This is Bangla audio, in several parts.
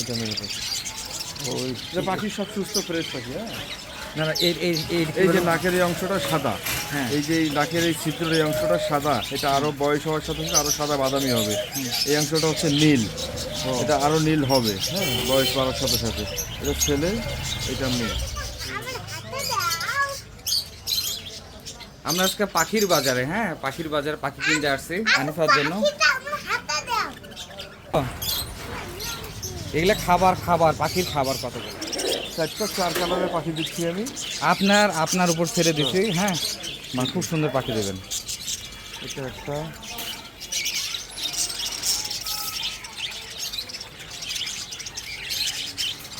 এটা মেয়ে পাখি ওই এটা পাখি সব সুস্থ ফ্রেশ পাখি হ্যাঁ? না না এই এই এই এই যে নাকের এই অংশটা সাদা হ্যাঁ। এই যে এই নাকের এই ছিদ্রের এই অংশটা সাদা এটা আরও বয়স হওয়ার সাথে সাথে আরও সাদা বাদামি হবে। এই অংশটা হচ্ছে নীল এটা আরও নীল হবে হ্যাঁ বয়স বাড়ার সাথে সাথে। এটা ছেলে এটা মেয়ে। আমরা আজকে পাখির বাজারে হ্যাঁ পাখির বাজারে পাখি কিনতে আসছি আনিফার জন্য। এগুলা খাবার খাবার পাখির খাবার কত চারটা চার কালারের পাখি দিচ্ছি আমি। আপনার আপনার উপর ছেড়ে দিছি হ্যাঁ। মানে খুব সুন্দর পাখি দেবেন। এটা একটা।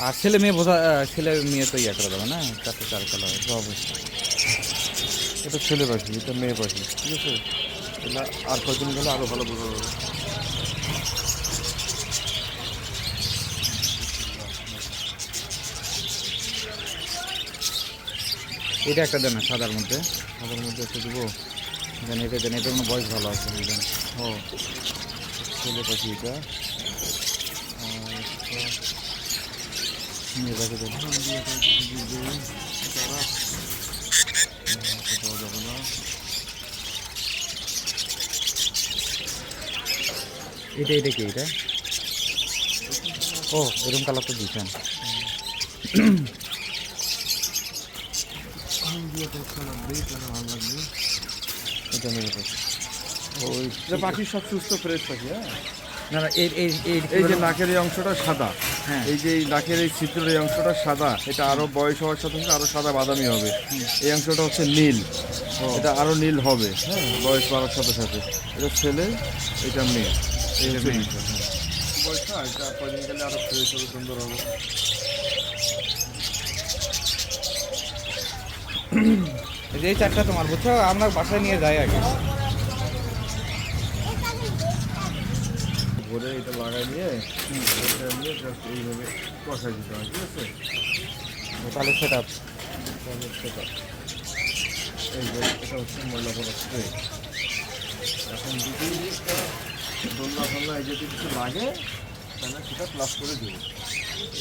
আর ছেলে মেয়ে বোঝা ছেলে মেয়ে তো ইয়ে করে দেবে না চারটে চার কালার অবশ্যই। এটা ছেলে পাখি এটা মেয়ে পাখি ঠিক আছে? এটা আর কয়েকদিন গেলে আরও ভালো বোঝা যাবে। এটা একটা দেন সাদার মধ্যে। সাদার মধ্যে একটা দেবো। দেন এটা দেন এটা কোনো বয়স ভালো আছে দেন। ও ছেলে পাখি এটা। দেন। যাবে না। এটা এটা কি এটা? ও এরকম কালার তো দিচ্ছেন এটা মেয়ে পাখি ওই পাখি সব সুস্থ ফ্রেশ পাখি হ্যাঁ? না না এই এই এই এই যে নাকের এই অংশটা সাদা হ্যাঁ। এই যে এই নাকের এই ছিদ্রের এই অংশটা সাদা এটা আরও বয়স হওয়ার সাথে সাথে আরও সাদা বাদামি হবে। এই অংশটা হচ্ছে নীল এটা আরও নীল হবে হ্যাঁ বয়স বাড়ার সাথে সাথে। এটা ছেলে এটা মেয়ে। এই মেয়ে। হ্যাঁ। বয়সটা এটা গেলে আরও ফ্রেশ হবে সুন্দর হবে। এই চারটা তোমার বুঝছ? আমরা বাসায় নিয়ে যাই আগে। ভরে এটা লাগাই এটা জাস্ট এইভাবে কষাই দিতে হয় ঠিক আছে? তাহলে সেটা তাহলে সেটা এই যে এটা হচ্ছে ময়লা করা স্প্রে এখন যদি দোলনা ফোলনা এই যদি কিছু লাগে তাহলে সেটা প্লাস করে দেবো।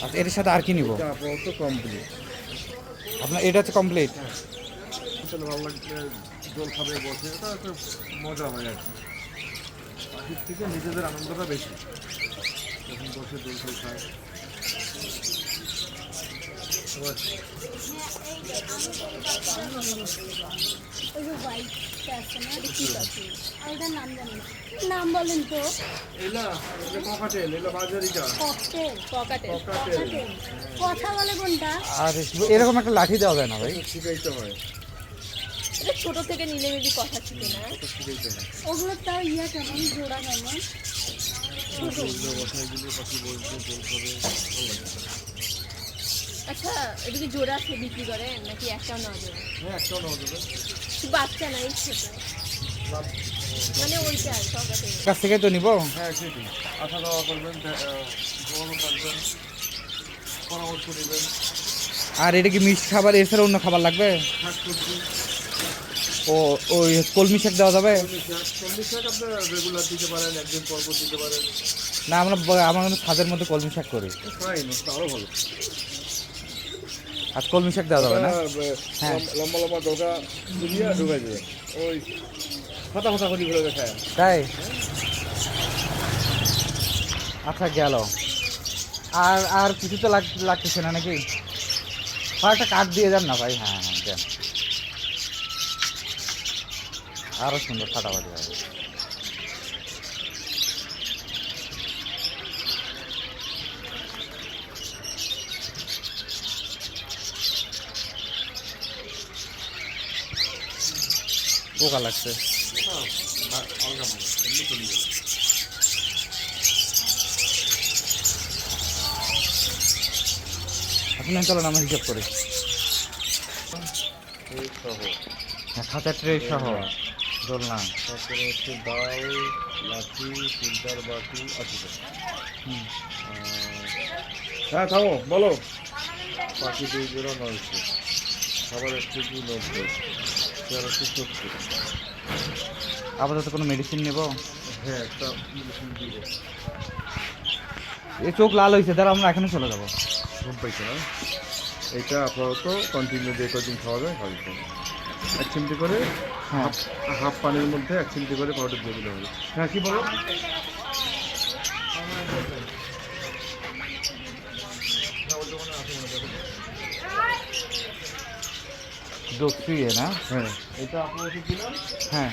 আচ্ছা এর সাথে আর কি নিব? আপাতত কমপ্লিট আপনার এটা হচ্ছে কমপ্লিট তাহলে ভালো লাগলে জল খাবে বসে এটা একটা মজা হয় আর কি। পাখির থেকে নিজেদের আনন্দটা বেশি। যখন বসে দোল ফল খায়। এবার ওই যে হোয়াইটটা আছে না এটা কি পাখি আর ওটার নাম জানি না নাম বলেন তো। এলা এটা ককাটেল এলা বাজারিটা ককটেল ককাটেল ককটেল কথা বলে কোনটা? আর এরকম একটা লাঠি দেওয়া যায় না ভাই। শিখাইতে হয়। এটা ছোট থেকে নিলে মেবি কথা ছিল না। ওগুলো তাও ইয়া কেমন? জোড়া কেমন? আচ্ছা এটা কি জোড়া আছে বিক্রি করেন নাকি একটাও নেওয়া যাবে? হ্যাঁ একটাও নেওয়া যাবে। বাচ্চা নাই ছোট। মানে কাছ থেকে তো নিব? হ্যাঁ সেটাই। আসা যাওয়া করবেন পরামর্শ নেবেন আর এটা কি মিষ্টি খাবার এছাড়া অন্য খাবার লাগবে? ও ওই কলমি শাক দেওয়া যাবে? কলমি শাক কলমি শাক আপনার রেগুলার দিতে পারেন একদিন পর পর দিতে পারেন। না আমরা আমরা কিন্তু ছাদের মধ্যে কলমি শাক করি। ভালো। আর কলমি শাক দেওয়া যাবে না? হ্যাঁ। লম্বা লম্বা ডোকা দিয়ে ঢুকাই দেবে। ওই ফাটা ফাটা করে ঘুরে খায় তাই? আচ্ছা গেল। আর আর কিছু তো লাগ লাগতেছে না নাকি? একটা কাঠ দিয়ে যান না ভাই। হ্যাঁ হ্যাঁ দেন। আরও সুন্দর ফাটাফাটি হবে পোকা লাগছে। আপনি চলেন আমরা হিসাব করি। হ্যাঁ ট্রে সহ দোলনা। তারপরে হচ্ছে লাঠি ফিল্টার বাটি আছে হ্যাঁ থামো বলো। পাখি দুই জোড়া নয়শো খাবারের কেজি নব্বই তেরোশো সত্তর আপাতত কোনো মেডিসিন নেব? হ্যাঁ একটা মেডিসিন দিব। এ চোখ লাল হয়েছে তারা আমরা এখানে চলে যাব। ঘুম পাইছে না? এটা আপাতত কন্টিনিউ যে কদিন খাওয়া যায় খাওয়া যেতে এক চিমটি করে হ্যাঁ। হাফ হাফ পানির মধ্যে এক চিমটি করে পাউডার দিয়ে দিলে হবে। হ্যাঁ কি বলো? না? হ্যাঁ। এটা হ্যাঁ।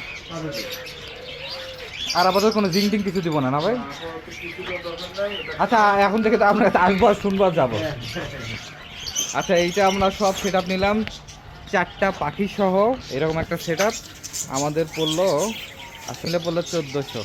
আর আপাতত কোনো জিং টিং কিছু দিব না না ভাই? আচ্ছা এখন থেকে তো আমরা আসব আর শুনব আর যাব। আচ্ছা এইটা আমরা সব সেট আপ নিলাম। চারটা পাখি সহ এরকম একটা সেট আপ আমাদের পড়ল আসলে পড়ল চোদ্দোশো।